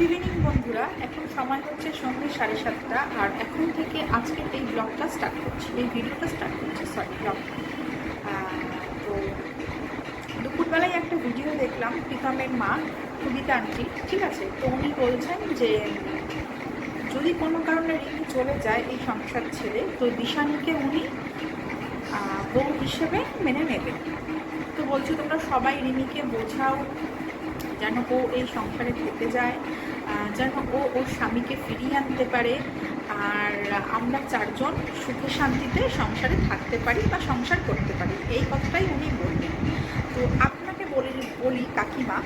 Good evening বন্ধুরা। এখন সময় হচ্ছে সন্ধ্যে সাড়ে সাতটা। আর এখন থেকে আজকের এই ব্লগটা স্টার্ট করছি। এই ভিডিওটা স্টার্ট করছি সরি ব্লগ তো দুপুরবেলায় একটা ভিডিও দেখলাম প্রীতমের মা, কবিতা আন্টি, ঠিক আছে? তো উনি বলছেন যে, যদি কোনো কারণে রিমি চলে যায় এই সংসার ছেড়ে, তো দিশানিকে উনি বউ হিসেবে মেনে নেবেন। তো বলছি, তোমরা সবাই রিমিকে বোঝাও, যেন ও এই সংসারে থেকে যায়। যেন ও, ওর স্বামীকে ফিরিয়ে আনতে পারে আর আমরা চারজন সুখে শান্তিতে সংসারে থাকতে পারি বা সংসার করতে পারি। এই কথাটাই উনি বললেন। তো আপনাকে বলি বলি কাকিমা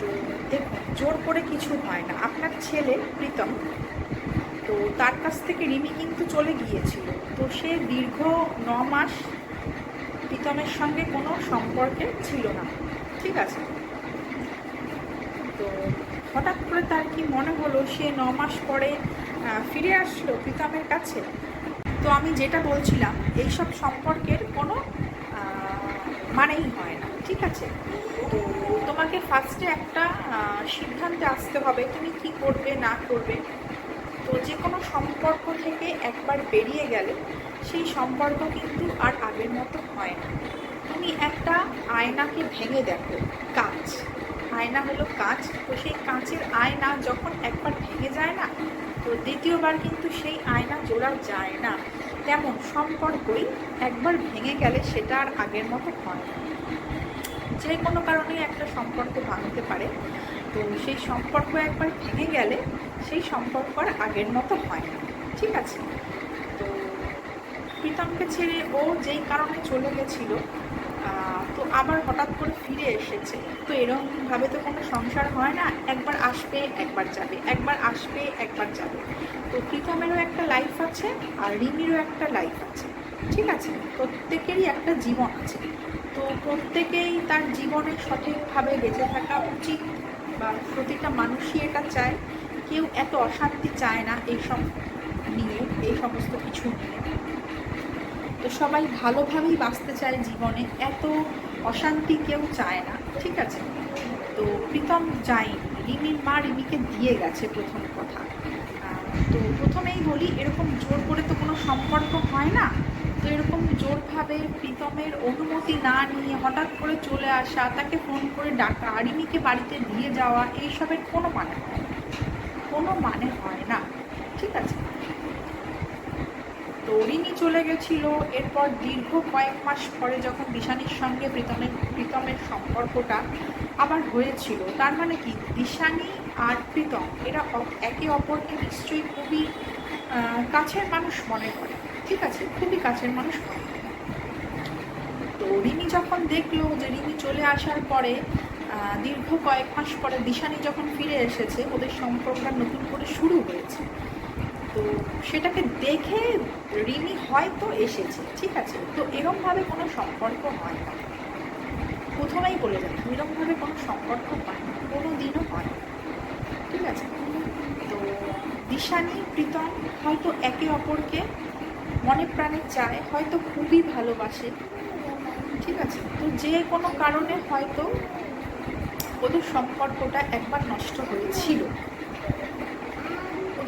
তো দেখুন, জোর করে কিছু হয় না। আপনার ছেলে প্রীতম, তো তার কাছ থেকে রিমি কিন্তু চলে গিয়েছিল। তো সে দীর্ঘ ন মাস প্রীতমের সঙ্গে কোনো সম্পর্কে ছিল না। ঠিক আছে? তো হঠাৎ করে তার কি মনে হলো সে ন মাস পরে ফিরে আসলো প্রীতমের কাছে? তো আমি যেটা বলছিলাম, এইসব সম্পর্কের কোনো মানেই হয় না, ঠিক আছে? তো তোমাকে ফার্স্টে একটা সিদ্ধান্তে আসতে হবে, তুমি কি করবে, না করবে? তো যে কোনো সম্পর্ক থেকে একবার বেরিয়ে গেলে সেই সম্পর্ক কিন্তু আর আগের মতো হয় না। তুমি একটা আয়নাকে ভেঙে দেখো কাঁচ আয়না হলো কাঁচ। তো সেই কাঁচের আয়না যখন একবার ভেঙে যায় না, তো দ্বিতীয়বার কিন্তু সেই আয়না জোড়া যায় না। তেমন সম্পর্কই একবার ভেঙে গেলে সেটা আর আগের মতো হয় না। যে কোনো কারণে একটা সম্পর্ক ভাঙতে পারে। তো সেই সম্পর্ক একবার ভেঙে গেলে সেই সম্পর্ক আর আগের মতো হয় না। ঠিক আছে? তো প্রীতমকে ছেড়ে ও যেই কারণে চলে গেছিল তো আবার হঠাৎ করে ফিরে এসেছে। তো এরকমভাবে তো কোনো সংসার হয় না, একবার আসবে, একবার যাবে, একবার আসবে, একবার যাবে। তো প্রীতমেরও একটা লাইফ আছে আর রিমিরও একটা লাইফ আছে, ঠিক আছে? প্রত্যেকেরই একটা জীবন আছে। তো প্রত্যেকেই তার জীবনে সঠিকভাবে বেঁচে থাকা উচিত বা প্রতিটা মানুষই এটা চায়। কেউ এত অশান্তি চায় না এইসব নিয়ে, এই সমস্ত কিছু নিয়ে। তো সবাই ভালোভাবেই বাঁচতে চায় জীবনে, এত অশান্তি কেউ চায় না, ঠিক আছে? তো প্রীতম যায়নি রিমির মা রিমিকে দিয়ে গেছে প্রথম কথা। তো প্রথমেই বলি, এরকম জোর করে তো কোনো সম্পর্ক হয় না। তো এরকম জোরভাবে প্রীতমের অনুমতি না নিয়ে হঠাৎ করে চলে আসা, তাকে ফোন করে ডাকা রিমিকে বাড়িতে দিয়ে যাওয়া, এইসবের কোনো মানে হয় না। কোনো মানে হয় না, ঠিক আছে? তো চলে গেছিল। এরপর দীর্ঘ কয়েক মাস পরে যখন দিশানির সঙ্গে প্রীতমের প্রীতমের সম্পর্কটা আবার হয়েছিল, তার মানে কি? দিশানি আর প্রীতম, এরা একে অপরকে নিশ্চয়ই খুবই কাছের মানুষ মনে করে। ঠিক আছে? খুবই কাছের মানুষ মনে করে। তো রিমি যখন দেখল যে রিমি চলে আসার পরে দীর্ঘ কয়েক মাস পরে দিশানি যখন ফিরে এসেছে, ওদের সম্পর্কটা নতুন করে শুরু হয়েছে। তো সেটাকে দেখে রিমি হয়তো এসেছে, ঠিক আছে? তো এরমভাবে কোনো সম্পর্ক হয় না। প্রথমেই বলে যাই, এরমভাবে কোনো সম্পর্ক হয় না কোনো দিনও হয় ঠিক আছে? তো দিশানি, প্রীতম হয়তো একে অপরকে মনে প্রাণে চায়, হয়তো খুবই ভালোবাসে, ঠিক আছে? তো যে কোনো কারণে হয়তো ওদের সম্পর্কটা একবার নষ্ট হয়েছিল।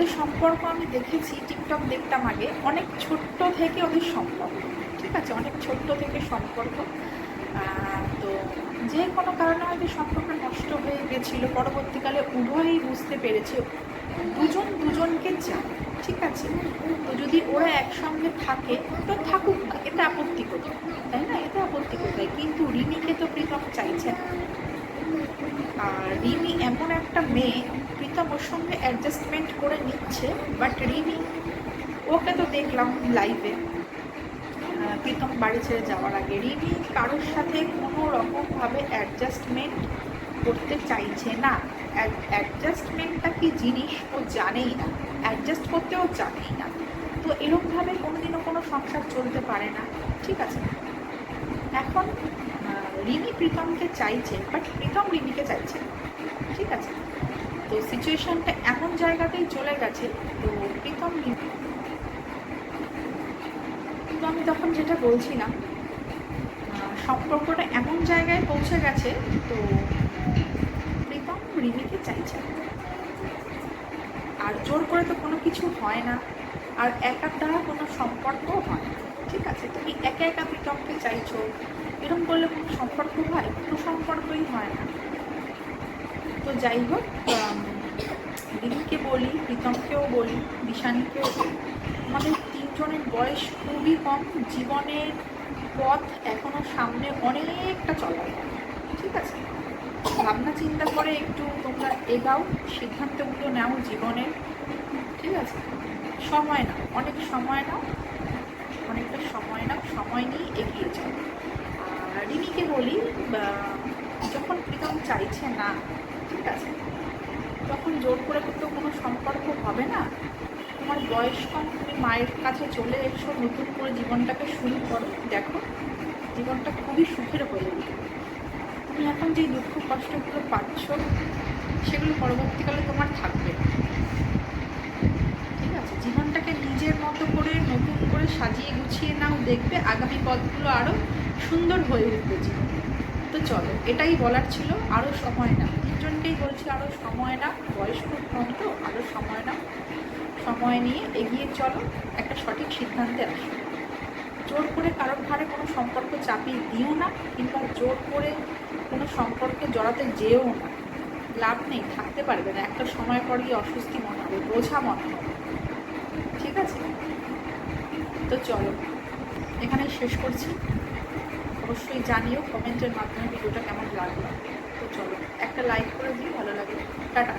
ওদের সম্পর্ক আমি দেখেছি, টিকটক দেখতাম আগে। অনেক ছোট্ট থেকে ওদের সম্পর্ক, ঠিক আছে? অনেক ছোট্ট থেকে সম্পর্ক। তো যে কোনো কারণে হয়তো সম্পর্ক নষ্ট হয়ে গেছিল। পরবর্তীকালে উভয়ই বুঝতে পেরেছে, দুজন দুজনকে চায়, ঠিক আছে? তো যদি ওরা একসঙ্গে থাকে, তো থাকুক না, এটা আপত্তি কোথায় তাই না? এটা আপত্তি কোথায় কিন্তু রিমিকে তো প্রীতম চাইছে আর রিমি একটা মেয়ে প্রীতম ওর সঙ্গে অ্যাডজাস্টমেন্ট করে নিচ্ছে বাট রিমি, ওকে তো দেখলাম লাইভে প্রীতম বাড়ি ছেড়ে যাওয়ার আগে রিমি কারোর সাথে কোনো রকমভাবে অ্যাডজাস্টমেন্ট করতে চাইছে না। অ্যাডজাস্টমেন্টটা কি জিনিস ও জানেই না। অ্যাডজাস্ট করতেও জানেই না। তো এরকমভাবে কোনোদিনও কোনো সংসার চলতে পারে না। ঠিক আছে? এখন রিমি প্রীতমকে চাইছে বাট প্রীতম রিমিকে চাইছে ঠিক আছে? তো সিচুয়েশনটা এমন জায়গাতেই চলে গেছে, তো প্রীতম রিমি তো আমি তখন যেটা বলছিলাম সম্পর্কটা এমন জায়গায় পৌঁছে গেছে, তো প্রীতম রিমিকে চাইছে আর জোর করে তো কোনো কিছু হয় না, আর একার দ্বারা কোনো সম্পর্কও হয় না। ঠিক আছে, তুমি একা একা প্রীতমকে চাইছো এরকম করলে কোনো সম্পর্ক হয়? কোনো সম্পর্কই হয় না। তো যাই হোক দিদিকে বলি, প্রীতমকেও বলি, দিশানিকেও বলি, আমাদের তিনজনের বয়স খুবই কম, জীবনের পথ এখনও সামনে অনেকটা চলা। ঠিক আছে? ভাবনা চিন্তা করে একটু তোমরা এগাও, সিদ্ধান্তগুলো নাও জীবনের। ঠিক আছে? সময় নাও, অনেক সময় নাও। অনেকটা সময় নাও, সময় নিয়ে এগিয়ে যাও। রিমিকে বলি যখন প্রীতম চাইছে না, ঠিক আছে, তখন জোর করে তো কোনো সম্পর্ক হবে না। তোমার বয়স কম, তুমি মায়ের কাছে চলে এসো, নতুন করে জীবনটাকে শুরু করো। দেখো, জীবনটা খুবই সুখের হয়ে উঠবে তুমি এখন যে দুঃখ কষ্টগুলো পাচ্ছ, সেগুলো পরবর্তীকালে তোমার থাকবে। ঠিক আছে, জীবনটাকে নিজের মতো করে, নতুন করে সাজিয়ে গুছিয়ে নাও, দেখবে আগামী পথগুলো আরও সুন্দর হয়ে উঠবে জীবন। তো চলো, এটাই বলার ছিল আরও সময় নাও। তিনজনকেই বলছি আরও সময় নাও, বয়স খুব কম তো আরও সময় নাও। সময় নিয়ে এগিয়ে চলো, একটা সঠিক সিদ্ধান্তে আসো। জোর করে কারোর ঘাড়ে কোনো সম্পর্ক চাপিয়ে দিও না, কিংবা জোর করে কোনো সম্পর্কে জড়াতে যেও না। লাভ নেই, থাকতে পারবে না, একটা সময় পরই অস্বস্তি মনে হবে, বোঝা মনে হবে ঠিক আছে তো চলো এখানে শেষ করছি। অবশ্যই জানিও কমেন্টের মাধ্যমে ভিডিওটা কেমন লাগল। তো চলো, একটা লাইক করে দিও, ভালো লাগে। টাটা।